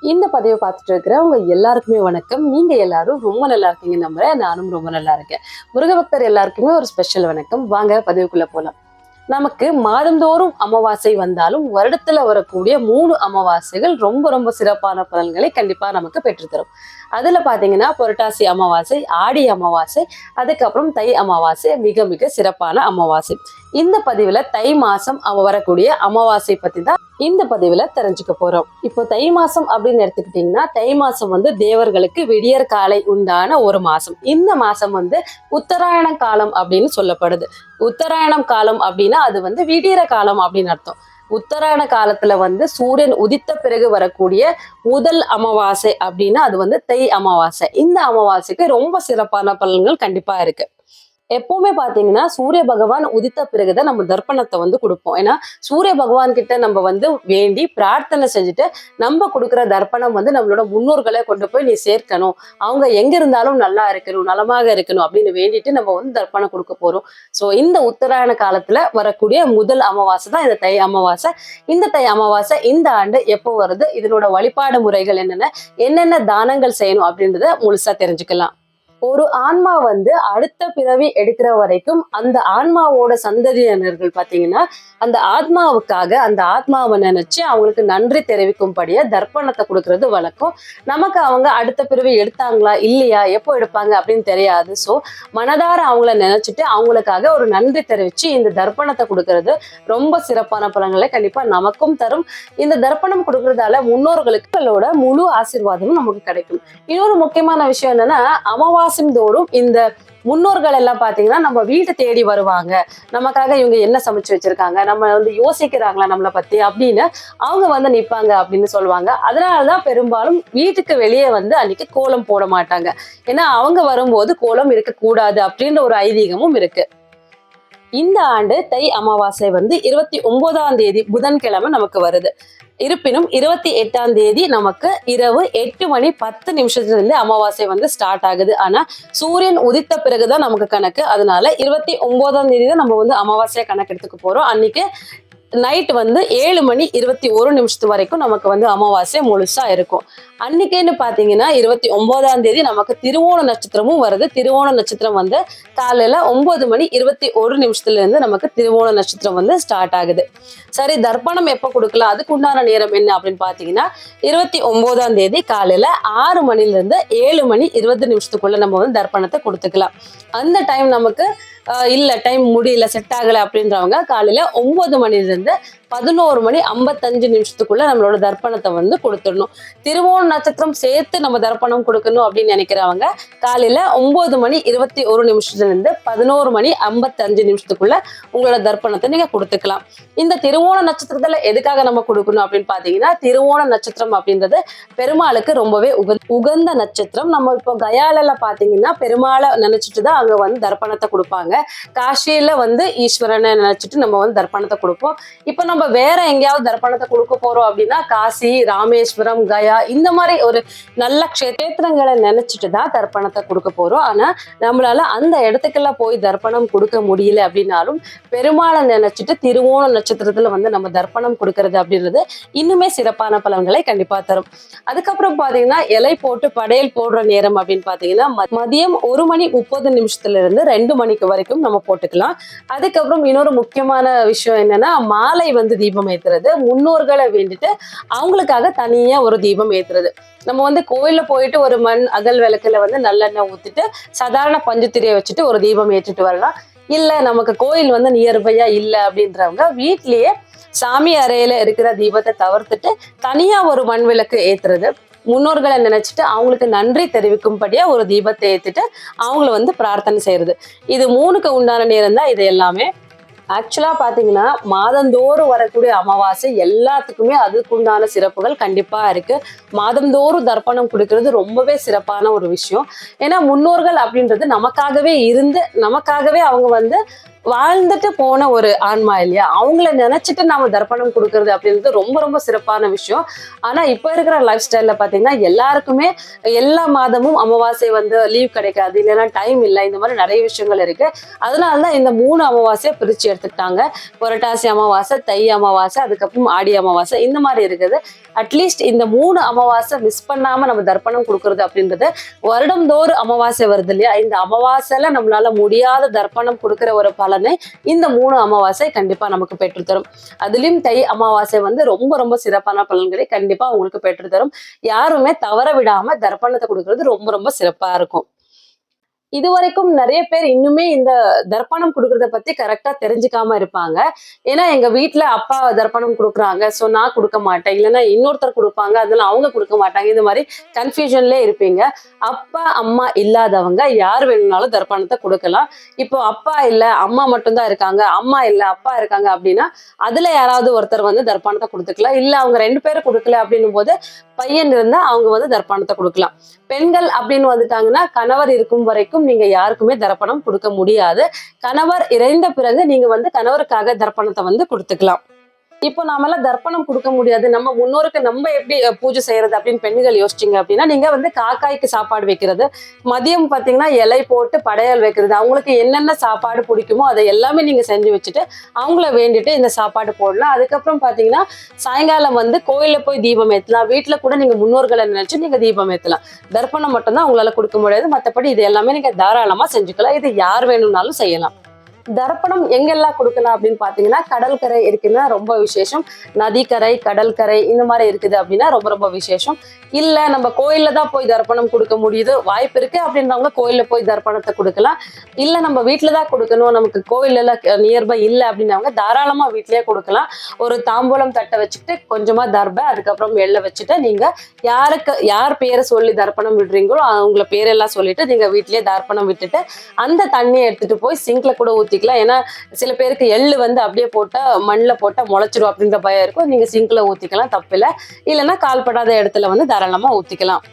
இந்த பதிவை பார்த்துட்டு இருக்கிறவங்க எல்லாருக்குமே வணக்கம். நீங்க எல்லாரும் ரொம்ப நல்லா இருக்கீங்க நம்புறேன். நானும் ரொம்ப நல்லா இருக்கேன். முருகபக்தர் எல்லாருக்குமே ஒரு ஸ்பெஷல் வணக்கம். வாங்க பதிவுக்குள்ள போலாம். நமக்கு மாதந்தோறும் அமாவாசை வந்தாலும் வருடத்துல வரக்கூடிய மூணு அமாவாசைகள் ரொம்ப ரொம்ப சிறப்பான பலன்களை கண்டிப்பா நமக்கு பெற்றுத்தரும் அதுல பாத்தீங்கன்னா புரட்டாசி அமாவாசை ஆடி அமாவாசை அதுக்கப்புறம் தை அமாவாசை மிக மிக சிறப்பான அமாவாசை. இந்த பதிவுல தை மாசம் அவ வரக்கூடிய அமாவாசை பத்தி தான் இந்த பதிவுல தெரிஞ்சுக்க போறோம். இப்போ தை மாசம் அப்படின்னு எடுத்துக்கிட்டீங்கன்னா தை மாசம் வந்து தேவர்களுக்கு விடியற் காலை உண்டான ஒரு மாசம். இந்த மாசம் வந்து உத்தராயண காலம் அப்படின்னு சொல்லப்படுது. உத்தராயணம் காலம் அப்படின்னா அது வந்து விடியற காலம் அப்படின்னு அர்த்தம். உத்தராயண காலத்துல வந்து சூரியன் உதித்த பிறகு வரக்கூடிய முதல் அமாவாசை அப்படின்னா அது வந்து தை அமாவாசை. இந்த அமாவாசைக்கு ரொம்ப சிறப்பான பலன்கள் கண்டிப்பா இருக்கு. எப்பவுமே பாத்தீங்கன்னா சூரிய பகவான் உதித்த பிறகுதான் நம்ம தர்ப்பணத்தை வந்து கொடுப்போம். ஏன்னா சூரிய பகவான் கிட்ட நம்ம வந்து வேண்டி பிரார்த்தனை செஞ்சுட்டு நம்ம கொடுக்குற தர்ப்பணம் வந்து நம்மளோட முன்னோர்களை கொண்டு போய் நீ சேர்க்கணும். அவங்க எங்க இருந்தாலும் நல்லா இருக்கணும் நலமாக இருக்கணும் அப்படின்னு வேண்டிட்டு நம்ம வந்து தர்ப்பணம் கொடுக்க போறோம். ஸோ இந்த உத்தராயண காலத்துல வரக்கூடிய முதல் அமாவாசை தான் இந்த தை அமாவாசை. இந்த தை அமாவாசை இந்த ஆண்டு எப்போ வருது? இதனோட வழிபாடு முறைகள் என்னென்ன? என்னென்ன தானங்கள் செய்யணும் அப்படின்றத முழுசா தெரிஞ்சுக்கலாம். ஒரு ஆன்மா வந்து அடுத்த பிறவி எடுக்கிற வரைக்கும் அந்த ஆன்மாவோட சந்ததியினர்கள் பார்த்தீங்கன்னா அந்த ஆத்மாவுக்காக அந்த ஆத்மாவை நினைச்சு அவங்களுக்கு நன்றி தெரிவிக்கும்படியா தர்ப்பணத்தை கொடுக்கறது வழக்கம். நமக்கு அவங்க அடுத்த பிறவி எடுத்தாங்களா இல்லையா எப்போ எடுப்பாங்க அப்படின்னு தெரியாது. ஸோ மனதார அவங்கள நினைச்சிட்டு அவங்களுக்காக ஒரு நன்றி தெரிவிச்சு இந்த தர்ப்பணத்தை கொடுக்கறது ரொம்ப சிறப்பான பலன்களை கண்டிப்பா நமக்கும் தரும். இந்த தர்ப்பணம் கொடுக்கறதால முன்னோர்களுக்களோட முழு ஆசீர்வாதமும் நமக்கு கிடைக்கும். இன்னொரு முக்கியமான விஷயம் என்னன்னா அமாவாசை தோறும் இந்த முன்னோர்கள் எல்லாம் பாத்தீங்கன்னா நம்ம வீட்டை தேடி வருவாங்க. நமக்காக இவங்க என்ன சமைச்சு வச்சிருக்காங்க? நம்ம வந்து யோசிக்கிறாங்களா நம்மளை பத்தி அப்படின்னு அவங்க வந்து நிப்பாங்க அப்படின்னு சொல்லுவாங்க. அதனாலதான் பெரும்பாலும் வீட்டுக்கு வெளியே வந்து அன்னைக்கு கோலம் போட மாட்டாங்க. ஏன்னா அவங்க வரும்போது கோலம் இருக்கக்கூடாது அப்படின்ற ஒரு ஐதீகமும் இருக்கு. இந்த ஆண்டு தை அமாவாசை வந்து இருபத்தி ஒன்பதாம் தேதி புதன்கிழமை நமக்கு வருது. இருப்பினும் இருபத்தி எட்டாம் தேதி நமக்கு இரவு எட்டு மணி பத்து நிமிஷத்துலேருந்து அமாவாசை வந்து ஸ்டார்ட் ஆகுது. ஆனா சூரியன் உதித்த பிறகுதான் நமக்கு கணக்கு. அதனால இருபத்தி ஒன்பதாம் தேதி தான் நம்ம வந்து அமாவாசையா கணக்கு எடுத்துக்க போறோம். அன்னைக்கு நைட் வந்து ஏழு மணி இருபத்தி ஒரு நிமிஷத்து வரைக்கும் நமக்கு வந்து அமாவாசை முழுசா இருக்கும். அன்னைக்குன்னு பாத்தீங்கன்னா இருபத்தி ஒன்பதாம் தேதி நமக்கு திருவோண நட்சத்திரமும் வருது. திருவோண நட்சத்திரம் வந்து காலையில ஒன்பது மணி இருபத்தி ஒரு நிமிஷத்துல இருந்து நமக்கு திருவோண நட்சத்திரம் வந்து ஸ்டார்ட் ஆகுது. சரி தர்ப்பணம் எப்போ கொடுக்கலாம்? அதுக்கு உண்டான நேரம் என்ன அப்படின்னு பாத்தீங்கன்னா இருபத்தி ஒன்பதாம் தேதி காலையில ஆறு மணில இருந்து ஏழு மணி இருபது நிமிஷத்துக்குள்ள நம்ம வந்து தர்ப்பணத்தை கொடுத்துக்கலாம். அந்த டைம் நமக்கு இல்லை இல்ல டைம் முடியல செட் ஆகல அப்படின்றவங்க காலையில ஒன்பது மணில இருந்து பதினோரு மணி ஐம்பத்தஞ்சு நிமிஷத்துக்குள்ள நம்மளோட தர்ப்பணத்தை வந்து கொடுத்துடணும். திருவோண நட்சத்திரம் சேர்த்து நம்ம தர்ப்பணம் கொடுக்கணும் அப்படின்னு நினைக்கிறவங்க காலையில ஒன்பது மணி இருபத்தி ஒரு நிமிஷத்துல இருந்து பதினோரு மணி ஐம்பத்தஞ்சு நிமிஷத்துக்குள்ள உங்களோட தர்ப்பணத்தை நீங்க கொடுத்துக்கலாம். இந்த திருவோண நட்சத்திரத்துல எதுக்காக நம்ம கொடுக்கணும் அப்படின்னு பாத்தீங்கன்னா திருவோண நட்சத்திரம் அப்படின்றது பெருமாளுக்கு ரொம்பவே உக உகந்த நட்சத்திரம். நம்ம இப்போ கயாலில பாத்தீங்கன்னா பெருமாளை நினைச்சிட்டு தான் அங்க வந்து தர்ப்பணத்தை கொடுப்பாங்க. காஷியில வந்து ஈஸ்வரனை நினைச்சிட்டு நம்ம வந்து தர்ப்பணத்தை கொடுப்போம். இப்போ நம்ம நம்ம வேற எங்கேயாவது தர்ப்பணத்தை கொடுக்க போறோம் அப்படின்னா காசி ராமேஸ்வரம் கயா இந்த மாதிரி ஒரு நல்ல க்ஷேத்திரங்களை நினைச்சிட்டு தான் தர்ப்பணத்தை கொடுக்க போறோம். ஆனா நம்மளால அந்த இடத்துக்கெல்லாம் போய் தர்ப்பணம் கொடுக்க முடியல அப்படின்னாலும் பெருமாளை நினைச்சிட்டு திருவோண நட்சத்திரத்துல வந்து நம்ம தர்ப்பணம் கொடுக்கறது அப்படின்றது இன்னுமே சிறப்பான பலன்களை கண்டிப்பா தரும். அதுக்கப்புறம் பாத்தீங்கன்னா இலை போட்டு படையல் போடுற நேரம் அப்படின்னு பாத்தீங்கன்னா மதியம் ஒரு மணி முப்பது நிமிஷத்துல இருந்து ரெண்டு மணிக்கு வரைக்கும் நம்ம போட்டுக்கலாம். அதுக்கப்புறம் இன்னொரு முக்கியமான விஷயம் என்னன்னா மாலை வந்து தீபம் ஏத்துறது. முன்னோர்களை வேண்டிட்டு அவங்களுக்காக தனியா ஒரு தீபம் ஏத்துறது. நம்ம வந்து கோயில்ல போயிட்டு ஒரு மண் அகல் விளக்குல வந்து நல்லெண்ணெய் ஊத்திட்டு சாதாரண பஞ்சுத்திரியை வச்சுட்டு ஒரு தீபம் ஏற்றிட்டு வரலாம். இல்ல நமக்கு கோயில் வந்து நியர்பையா இல்ல அப்படின்றவங்க வீட்லயே சாமி அறையில இருக்கிற தீபத்தை தவிர்த்துட்டு தனியா ஒரு மண் விளக்கு ஏத்துறது. முன்னோர்களை நினைச்சிட்டு அவங்களுக்கு நன்றி தெரிவிக்கும்படியா ஒரு தீபத்தை ஏத்திட்டு அவங்கள வந்து பிரார்த்தனை செய்யறது இது மூணுக்கு உண்டான நேரம் தான் இது எல்லாமே. ஆக்சுவலா பாத்தீங்கன்னா மாதந்தோறும் வரக்கூடிய அமாவாசை எல்லாத்துக்குமே அதுக்குண்டான சிறப்புகள் கண்டிப்பா இருக்கு. மாதந்தோறும் தர்ப்பணம் கொடுக்கறது ரொம்பவே சிறப்பான ஒரு விஷயம். ஏன்னா முன்னோர்கள் அப்படின்றது நமக்காகவே இருந்து நமக்காகவே அவங்க வந்து வாழ்ந்துட்டு போன ஒரு ஆன்மா இல்லையா? அவங்கள நினைச்சிட்டு நாம தர்ப்பணம் கொடுக்கறது அப்படின்றது ரொம்ப ரொம்ப சிறப்பான விஷயம். ஆனா இப்ப இருக்கிற லைஃப் ஸ்டைல்ல பாத்தீங்கன்னா எல்லாருக்குமே எல்லா மாதமும் அமாவாசை வந்து லீவ் கிடைக்காது. இல்லைன்னா டைம் இல்லை. இந்த மாதிரி நிறைய விஷயங்கள் இருக்கு. அதனாலதான் இந்த மூணு அமாவாசையை பிரிச்சு எடுத்துக்கிட்டாங்க. புரட்டாசி அமாவாசை தை அமாவாசை அதுக்கப்புறம் ஆடி அமாவாசை இந்த மாதிரி இருக்குது. அட்லீஸ்ட் இந்த மூணு அமாவாசை மிஸ் பண்ணாம நம்ம தர்ப்பணம் கொடுக்கறது அப்படின்றது வருடம்தோறும் அமாவாசை வருது இல்லையா? இந்த அமாவாசையில நம்மளால முடியாத தர்ப்பணம் கொடுக்கிற ஒரு பல பலனை இந்த மூணு அமாவாசை கண்டிப்பா நமக்கு பெற்றுத்தரும் அதுலயும் தை அமாவாசை வந்து ரொம்ப ரொம்ப சிறப்பான பலன்களை கண்டிப்பா உங்களுக்கு பெற்றுத்தரும் யாருமே தவற விடாம தர்ப்பணத்தை கொடுக்கறது ரொம்ப ரொம்ப சிறப்பா இருக்கும். இது வரைக்கும் நிறைய பேர் இன்னுமே இந்த தர்ப்பணம் கொடுக்கறத பத்தி கரெக்டா தெரிஞ்சுக்காம இருப்பாங்க. ஏன்னா எங்க வீட்டுல அப்பா தர்ப்பணம் கொடுக்குறாங்க. ஸோ நான் கொடுக்க மாட்டேன். இல்லைன்னா இன்னொருத்தர் கொடுப்பாங்க. அதெல்லாம் அவங்க கொடுக்க மாட்டாங்க. இந்த மாதிரி கன்ஃபியூஷன்ல இருப்பீங்க. அப்பா அம்மா இல்லாதவங்க யார் வேணும்னாலும் தர்ப்பணத்தை கொடுக்கலாம். இப்போ அப்பா இல்ல அம்மா மட்டும்தான் இருக்காங்க. அம்மா இல்ல அப்பா இருக்காங்க அப்படின்னா அதுல யாராவது ஒருத்தர் வந்து தர்ப்பணத்தை கொடுத்துக்கலாம். இல்ல அவங்க ரெண்டு பேரும் கொடுக்கல அப்படின்னும் போது பையன் இருந்தா அவங்க வந்து தர்ப்பணத்தை கொடுக்கலாம். பெண்கள் அப்படின்னு வந்துட்டாங்கன்னா கணவர் இருக்கும் வரைக்கும் நீங்க யாருக்குமே தர்ப்பணம் கொடுக்க முடியாது. கணவர் இறைந்த பிறகு நீங்க வந்து கணவருக்காக தர்ப்பணத்தை வந்து கொடுத்துக்கலாம். இப்போ நாமெல்லாம் தர்ப்பணம் கொடுக்க முடியாது. நம்ம முன்னோருக்கு நம்ம எப்படி பூஜை செய்யறது அப்படின்னு பெண்கள் யோசிச்சிங்க அப்படின்னா நீங்க வந்து காக்காய்க்கு சாப்பாடு வைக்கிறது மதியம் பாத்தீங்கன்னா இலை போட்டு படையல் வைக்கிறது அவங்களுக்கு என்னென்ன சாப்பாடு பிடிக்குமோ அதை எல்லாமே நீங்க செஞ்சு வச்சுட்டு அவங்கள வேண்டிட்டு இந்த சாப்பாடு போடலாம். அதுக்கப்புறம் பாத்தீங்கன்னா சாயங்காலம் வந்து கோயில்ல போய் தீபம் ஏத்தலாம். வீட்டுல கூட நீங்க முன்னோர்களை நினைச்சு நீங்க தீபம் ஏத்தலாம். தர்ப்பணம் மட்டும்தான் உங்களால கொடுக்க முடியாது. மத்தபடி இது எல்லாமே நீங்க தாராளமா செஞ்சுக்கலாம். இது யார் வேணும்னாலும் செய்யலாம். தர்ப்பணம் எங்கெல்லாம் கொடுக்கலாம் அப்படின்னு பாத்தீங்கன்னா கடற்கரை இருக்குன்னா ரொம்ப விசேஷம். நதிக்கரை கடற்கரை இந்த மாதிரி இருக்குது அப்படின்னா ரொம்ப ரொம்ப விசேஷம். இல்லை நம்ம கோயிலில் தான் போய் தர்ப்பணம் கொடுக்க முடியுது. வாய்ப்பு இருக்கு அப்படின்றவங்க கோயிலில் போய் தர்ப்பணத்தை கொடுக்கலாம். இல்லை நம்ம வீட்டில் தான் கொடுக்கணும். நமக்கு கோயிலெல்லாம் நியர்பை இல்ல அப்படின்னவங்க தாராளமா வீட்லேயே கொடுக்கலாம். ஒரு தாம்பூலம் தட்டை வச்சுக்கிட்டு கொஞ்சமா தர்பை அதுக்கப்புறம் எள்ளை வச்சுட்டு நீங்க யாருக்கு யார் பேரை சொல்லி தர்ப்பணம் விடுறீங்களோ அவங்கள பேரெல்லாம் சொல்லிட்டு நீங்க வீட்லேயே தர்ப்பணம் விட்டுட்டு அந்த தண்ணியை எடுத்துட்டு போய் சிங்க்ல கூட ஊற்றிக்கலாம் ஏன்னா சில பேருக்கு எள்ளு வந்து அப்படியே போட்டா மண்ணில் போட்டா முளைச்சிரும் அப்படின்ற பயம் இருக்கும். நீங்க சிங்கில் ஊத்திக்கலாம் தப்பில்லை. இல்லைன்னா கால்படாத இடத்துல வந்து தாராளமா ஊத்திக்கலாம்.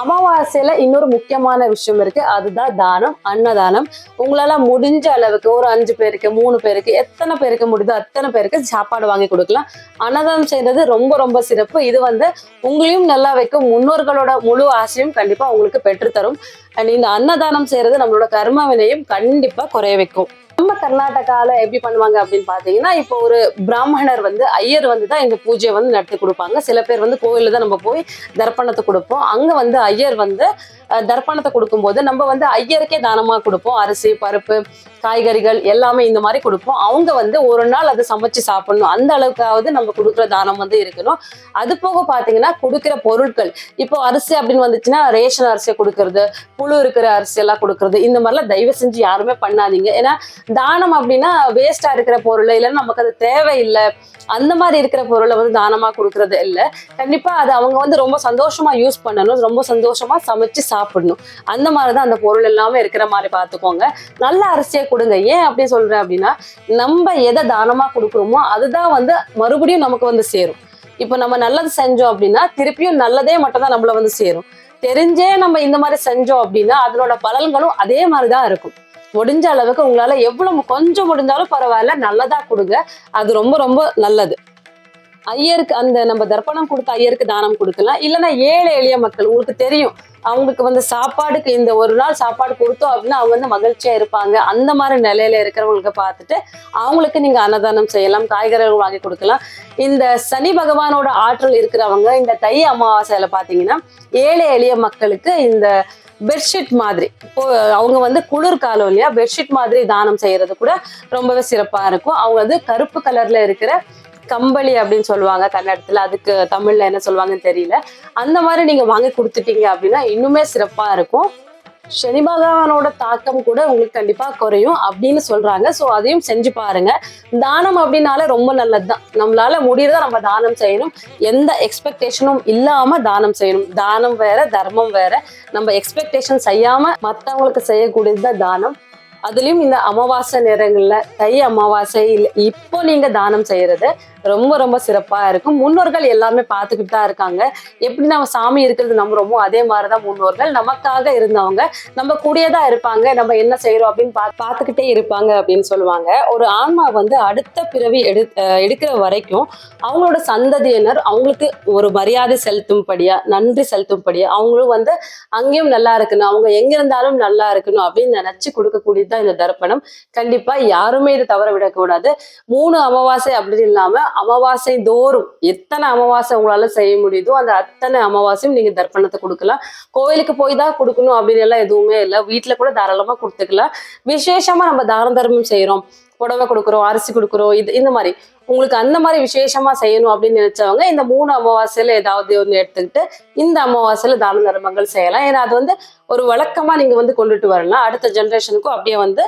அமாவாசையில இன்னொரு முக்கியமான விஷயம் இருக்கு. அதுதான் தானம் அன்னதானம். உங்களால முடிஞ்ச அளவுக்கு ஒரு அஞ்சு பேருக்கு மூணு பேருக்கு எத்தனை பேருக்கு முடியுதோ அத்தனை பேருக்கு சாப்பாடு வாங்கி கொடுக்கலாம். அன்னதானம் செய்யறது ரொம்ப ரொம்ப சிறப்பு. இது வந்து உங்களையும் நல்லா வைக்கும். முன்னோர்களோட முழு ஆசையும் கண்டிப்பா உங்களுக்கு பெற்றுத்தரும். அண்ட் இந்த அன்னதானம் செய்யறது நம்மளோட கர்ம வினையும் கண்டிப்பா குறைய வைக்கும். நம்ம கர்நாடகால எப்படி பண்ணுவாங்க அப்படின்னு பார்த்தீங்கன்னா இப்போ ஒரு பிராமணர் வந்து ஐயர் வந்து தான் இந்த பூஜையை வந்து நடத்தி கொடுப்பாங்க. சில பேர் வந்து கோயில்ல தான் நம்ம போய் தர்ப்பணத்தை கொடுப்போம். அங்க வந்து ஐயர் வந்து தர்ப்பணத்தை கொடுக்கும்போது நம்ம வந்து ஐயருக்கே தானமாக கொடுப்போம். அரிசி பருப்பு காய்கறிகள் எல்லாமே இந்த மாதிரி கொடுப்போம். அவங்க வந்து ஒரு நாள் அதை சமைச்சு சாப்பிடணும். அந்த அளவுக்காவது நம்ம கொடுக்குற தானம் வந்து இருக்கணும். அது போக பாத்தீங்கன்னா கொடுக்குற பொருட்கள். இப்போ அரிசி அப்படின்னு வந்துச்சுன்னா ரேஷன் அரிசியை கொடுக்கறது புழு இருக்கிற அரிசி எல்லாம் கொடுக்கறது. இந்த மாதிரிலாம் தயவு செஞ்சு யாருமே பண்ணாதீங்க. ஏன்னா தானம் அப்படின்னா வேஸ்டா இருக்கிற பொருள் இல்லைன்னா நமக்கு அது தேவையில்லை. அந்த மாதிரி இருக்கிற பொருளை வந்து தானமா கொடுக்கறது இல்லை. கண்டிப்பா அது அவங்க வந்து ரொம்ப சந்தோஷமா யூஸ் பண்ணணும். ரொம்ப சந்தோஷமா சமைச்சு சாப்பிடணும். அந்த மாதிரி தான் அந்த பொருள் எல்லாமே இருக்கிற மாதிரி பார்த்துக்கோங்க. நல்ல அரிசியை கொடுங்க. ஏன் அப்படி சொல்றேன் அப்படின்னா நம்ம எதை தானமா கொடுக்குறோமோ அதுதான் வந்து மறுபடியும் நமக்கு வந்து சேரும். இப்போ நம்ம நல்லது செஞ்சோம் அப்படின்னா திருப்பியும் நல்லதே மட்டும் தான் நம்மள வந்து சேரும். தெரிஞ்சே நம்ம இந்த மாதிரி செஞ்சோம் அப்படின்னா அதனோட பலன்களும் அதே மாதிரி தான் இருக்கும். முடிஞ்ச அளவுக்கு உங்களால எவ்வளவு கொஞ்சம் முடிஞ்சாலும் பரவாயில்ல நல்லதா கொடுங்க. அது ரொம்ப ரொம்ப நல்லது. ஐயருக்கு அந்த நம்ம தர்ப்பணம் கொடுத்த ஐயருக்கு தானம் கொடுக்கலாம். இல்லைன்னா ஏழை எளிய மக்கள் உங்களுக்கு தெரியும். அவங்களுக்கு வந்து சாப்பாடுக்கு இந்த ஒரு நாள் சாப்பாடு கொடுத்தோம் அப்படின்னா அவங்க வந்து மகிழ்ச்சியா இருப்பாங்க. அந்த மாதிரி நிலையில இருக்கிறவங்களுக்கு பார்த்துட்டு அவங்களுக்கு நீங்க அன்னதானம் செய்யலாம் காய்கறிகள் வாங்கி கொடுக்கலாம். இந்த சனி பகவானோட ஆற்றல் இருக்கிறவங்க இந்த தை அமாவாசையில பாத்தீங்கன்னா ஏழை எளிய மக்களுக்கு இந்த பெட்ஷீட் மாதிரி. இப்போ அவங்க வந்து குளிர்காலம் இல்லையா பெட்ஷீட் மாதிரி தானம் செய்யறது கூட ரொம்பவே சிறப்பா இருக்கும். அவங்க வந்து கருப்பு கலர்ல இருக்கிற கம்பளி அப்படின்னு சொல்லுவாங்க கன்னடத்துல. அதுக்கு தமிழ்ல என்ன சொல்லுவாங்கன்னு தெரியல. அந்த மாதிரி நீங்க வாங்கி கொடுத்துட்டீங்க அப்படின்னா இன்னுமே சிறப்பா இருக்கும். சனி பகவானோட தாக்கம் கூட உங்களுக்கு கண்டிப்பா குறையும் அப்படின்னு சொல்றாங்க. ஸோ அதையும் செஞ்சு பாருங்க. தானம் அப்படின்னாலே ரொம்ப நல்லதுதான். நம்மளால முடியறத நம்ம தானம் செய்யணும். எந்த எக்ஸ்பெக்டேஷனும் இல்லாம தானம் செய்யணும். தானம் வேற தர்மம் வேற. நம்ம எக்ஸ்பெக்டேஷன் செய்யாம மத்தவங்களுக்கு செய்யக்கூடியது தான் தானம். அதுலயும் இந்த அமாவாசை நேரங்கள்ல தை அமாவாசை இல்ல இப்போ நீங்க தானம் செய்யறது. ரொம்ப ரொம்ப சிறப்பா இருக்கும். முன்னோர்கள் எல்லாமே பார்த்துக்கிட்டு தான் இருக்காங்க. எப்படி நம்ம சாமி இருக்கிறது நம்புறோமோ அதே மாதிரிதான் முன்னோர்கள் நமக்காக இருந்தவங்க. நம்ம கூடயே தான் இருப்பாங்க. நம்ம என்ன செய்யறோம் அப்படின்னு பா பார்த்துக்கிட்டே இருப்பாங்க அப்படின்னு சொல்லுவாங்க. ஒரு ஆன்மா வந்து அடுத்த பிறவி எடு எடுக்கிற வரைக்கும் அவங்களோட சந்ததியினர் அவங்களுக்கு ஒரு மரியாதை செலுத்தும்படியா நன்றி செலுத்தும்படியா அவங்களும் வந்து அங்கேயும் நல்லா இருக்கணும். அவங்க எங்க இருந்தாலும் நல்லா இருக்கணும் அப்படின்னு நினைச்சு கொடுக்கக்கூடியதுதான் இந்த தர்ப்பணம். கண்டிப்பா யாருமே இதை தவற விடக்கூடாது. மூணு அமாவாசை அப்படின்னு இல்லாம அமாவாசை தோறும் எத்தனை அமாவாசை உங்களால செய்ய முடியுதோ அந்த அத்தனை அமாவாசையும் நீங்க தர்ப்பணத்தை கொடுக்கலாம். கோயிலுக்கு போய் தான் கொடுக்கணும் அப்படின்னு எல்லாம் எதுவுமே இல்லை. வீட்டுல கூட தாராளமா கொடுத்துக்கலாம். விசேஷமா நம்ம தான தர்மம் செய்யறோம் புடவை கொடுக்குறோம் அரிசி கொடுக்குறோம் இது இந்த மாதிரி. உங்களுக்கு அந்த மாதிரி விசேஷமா செய்யணும் அப்படின்னு நினைச்சவங்க இந்த மூணு அமாவாசையில ஏதாவது ஒன்று எடுத்துக்கிட்டு இந்த அமாவாசையில தான தர்மங்கள் செய்யலாம். ஏன்னா அது வந்து ஒரு வழக்கமா நீங்க வந்து கொண்டுட்டு வரலாம். அடுத்த ஜென்ரேஷனுக்கும் அப்படியே வந்து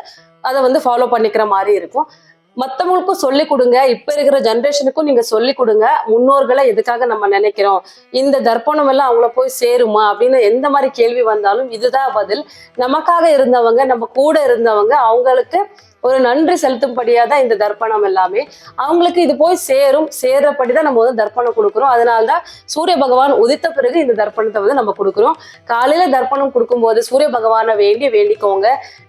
அதை வந்து ஃபாலோ பண்ணிக்கிற மாதிரி இருக்கும். மற்றவங்களுக்கும் சொல்லி கொடுங்க. இப்ப இருக்கிற ஜென்ரேஷனுக்கும் நீங்க சொல்லி கொடுங்க. முன்னோர்களை எதுக்காக நம்ம நினைக்கிறோம்? இந்த தர்ப்பணம் எல்லாம் அவங்கள போய் சேருமா? அப்படின்னு எந்த மாதிரி கேள்வி வந்தாலும் இதுதான் பதில். நமக்காக இருந்தவங்க நம்ம கூட இருந்தவங்க அவங்களுக்கு ஒரு நன்றி செலுத்தும்படியாக தான் இந்த தர்ப்பணம் எல்லாமே. அவங்களுக்கு இது போய் சேரும் சேர்றபடி தான் நம்ம வந்து தர்ப்பணம் கொடுக்குறோம். அதனால தான் சூரிய பகவான் உதித்த பிறகு இந்த தர்ப்பணத்தை வந்து நம்ம கொடுக்குறோம். காலையில தர்ப்பணம் கொடுக்கும்போது சூரிய பகவானை வேண்டி வேண்டிக்கோங்க.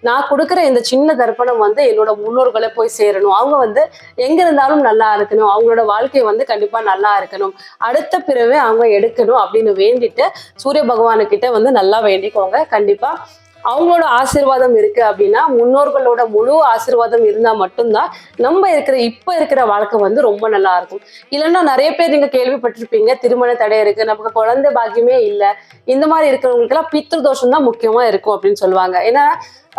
நான் கொடுக்குற இந்த சின்ன தர்ப்பணம் வந்து என்னோட முன்னோர்களை போய் சேரணும். அவங்க வந்து எங்க இருந்தாலும் நல்லா இருக்கணும். அவங்களோட வாழ்க்கை வந்து கண்டிப்பா நல்லா இருக்கணும். அடுத்த பிறவே அவங்க எடுக்கணும் அப்படின்னு வேண்டிட்டு சூரிய பகவானுக்கிட்ட வந்து நல்லா வேண்டிக்கோங்க. கண்டிப்பா அவங்களோட ஆசீர்வாதம் இருக்கு அப்படின்னா முன்னோர்களோட முழு ஆசீர்வாதம் இருந்தா மட்டும்தான் நம்ம இருக்கிற இப்ப இருக்கிற வாழ்க்கை வந்து ரொம்ப நல்லா இருக்கும். இல்லைன்னா நிறைய பேர் நீங்க கேள்விப்பட்டிருப்பீங்க திருமண தடை இருக்கு நமக்கு குழந்தை பாக்கியமே இல்லை. இந்த மாதிரி இருக்கிறவங்களுக்கு எல்லாம் பித்ரு தோஷம் தான் முக்கியமா இருக்கும் அப்படின்னு சொல்லுவாங்க. ஏன்னா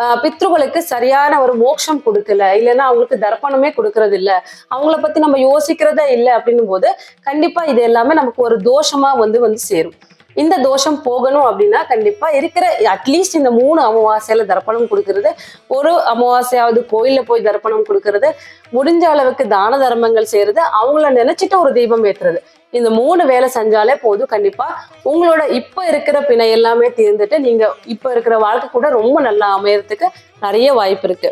ஆஹ் பித்ருகளுக்கு சரியான ஒரு மோட்சம் கொடுக்கல. இல்லைன்னா அவங்களுக்கு தர்ப்பணமே கொடுக்கறது இல்ல அவங்கள பத்தி நம்ம யோசிக்கிறதே இல்லை அப்படின்னும் போது கண்டிப்பா இது எல்லாமே நமக்கு ஒரு தோஷமா வந்து வந்து சேரும். இந்த தோஷம் போகணும் அப்படின்னா கண்டிப்பா இருக்கிற அட்லீஸ்ட் இந்த மூணு அமாவாசையில தர்ப்பணம் கொடுக்கறது ஒரு அமாவாசையாவது கோயில்ல போய் தர்ப்பணம் கொடுக்கறது முடிஞ்ச அளவுக்கு தான தர்மங்கள் செய்யறது அவங்கள நினைச்சிட்டு ஒரு தீபம் ஏற்றுறது இந்த மூணு வேலை செஞ்சாலே போதும் கண்டிப்பா. உங்களோட இப்ப இருக்கிற பிணை எல்லாமே தீர்ந்துட்டு நீங்க இப்ப இருக்கிற வாழ்க்கை கூட ரொம்ப நல்லா அமையறதுக்கு நிறைய வாய்ப்பு இருக்கு.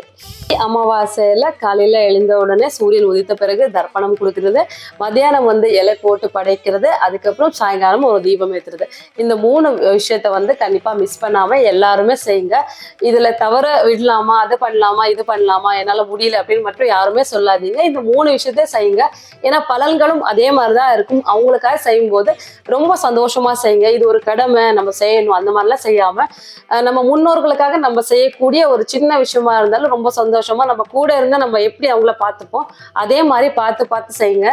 அமாவாசையில காலையில எழுந்த உடனே சூரியன் உதித்த பிறகு தர்ப்பணம் கொடுக்கறது மத்தியானம் வந்து இலை போட்டு படைக்கிறது அதுக்கப்புறம் சாயங்காலம் ஒரு தீபம் ஏற்றுறது இந்த மூணு விஷயத்த வந்து கண்டிப்பா மிஸ் பண்ணாம எல்லாருமே செய்யுங்க. இதுல தவற விடலாமா அதை பண்ணலாமா இது பண்ணலாமா என்னால முடியல அப்படின்னு மட்டும் யாருமே சொல்லாதீங்க. இந்த மூணு விஷயத்த செய்யுங்க. ஏன்னா பலன்களும் அதே மாதிரிதான் இருக்கும். அவங்களுக்காக செய்யும்போது ரொம்ப சந்தோஷமா செய்யுங்க. இது ஒரு கடமை நம்ம செய்யணும். அந்த மாதிரிலாம் செய்யாம நம்ம முன்னோர்களுக்காக நம்ம செய்யக்கூடிய ஒரு சின்ன விஷயமா இருந்தாலும் ரொம்ப சந்தோஷமா நம்ம கூட இருந்து நம்ம எப்படி அவங்கள பார்த்துப்போம்? அதே மாதிரி பார்த்து பார்த்து செய்யுங்க.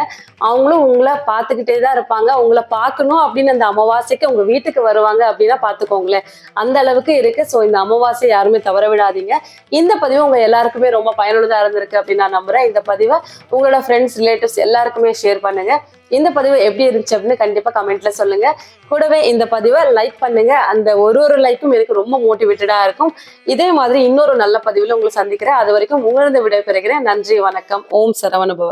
அவங்களும் உங்களை பார்த்துக்கிட்டே தான் இருப்பாங்க. உங்களை பார்க்கணும் அப்படின்னு அந்த அமாவாசைக்கு உங்க வீட்டுக்கு வருவாங்க அப்படின்னா பார்த்துக்கோங்களேன். அந்த அளவுக்கு இருக்கு. ஸோ இந்த அமாவாசை யாருமே தவற விடாதீங்க. இந்த பதிவு உங்க எல்லாருக்குமே ரொம்ப பயனுள்ளதா இருந்திருக்கு அப்படின்னு நான் நம்புறேன். இந்த பதிவை உங்களோட ஃப்ரெண்ட்ஸ் ரிலேட்டிவ்ஸ் எல்லாருக்குமே ஷேர் பண்ணுங்க. இந்த பதிவு எப்படி இருந்துச்சு அப்படின்னு கண்டிப்பா கமெண்ட்ல சொல்லுங்க. கூடவே இந்த பதிவை லைக் பண்ணுங்க. அந்த ஒரு ஒரு லைக்கும் எனக்கு ரொம்ப மோட்டிவேட்டடா இருக்கும். இதே மாதிரி இன்னொரு நல்ல பதிவுல உங்களை சந்திக்கிறேன். அது வரைக்கும் உங்களிருந்து விடைபெறுகிறேன். நன்றி வணக்கம். ஓம் சரவணபவ.